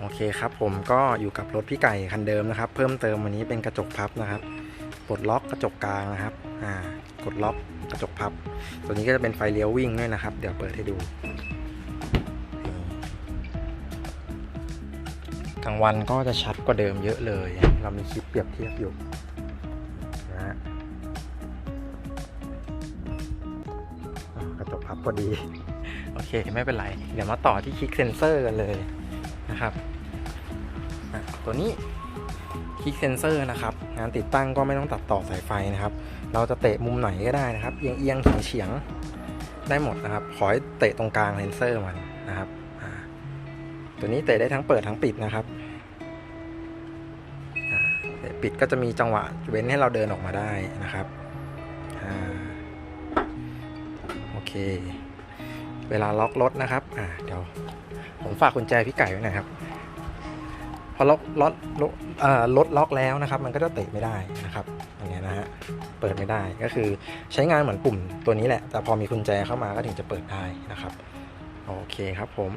โอเคครับผมก็อยู่กับรถพี่ไก่คันเดิมนะครับ เพิ่มเติมวันนี้เป็นกระจกพับนะครับปลดล็อกกระจกกลางนะครับอ่ากดล็อกกระจกพับ ตัวนี้ก็จะเป็นไฟเลี้ยววิ่งด้วยนะครับ เดี๋ยวเปิดให้ดูกลางวันก็จะชัดกว่าเดิมเยอะเลย เรามีคลิปเปรียบเทียบอยู่นะฮะกระจกพับพอดี โอเค ไม่เป็นไร เดี๋ยวมาต่อที่คลิกเซนเซอร์กันเลย นะครับ ตัวนี้คลิกเซนเซอร์นะครับ งานติดตั้งก็ไม่ต้องตัดต่อสายไฟนะครับ เราจะเตะมุมไหนก็ได้นะครับ เอียงเอียงเฉียงเฉียงได้หมดนะครับ ขอให้เตะตรงกลางเซนเซอร์มันนะครับ ตัวนี้เตะได้ทั้งเปิดทั้งปิดนะครับเตะปิดก็จะมีจังหวะเว้นให้เราเดินออกมาได้นะครับอโอเค เวลาล็อกรถนะครับอ่าเดี๋ยวผมฝากกุญแจพี่ไก่ไว้หน่อยครับพอล็อกล็อกล็ออ่อรถล็อกแล้วนะครับ มันก็จะเตะไม่ได้นะครับอย่างเงี้ยนะฮะเปิดไม่ได้ก็คือใช้งานเหมือนปุ่มตัวนี้แหละ แต่พอมีกุญแจเข้ามาก็ถึงจะเปิดได้นะครับ โอเคครับผม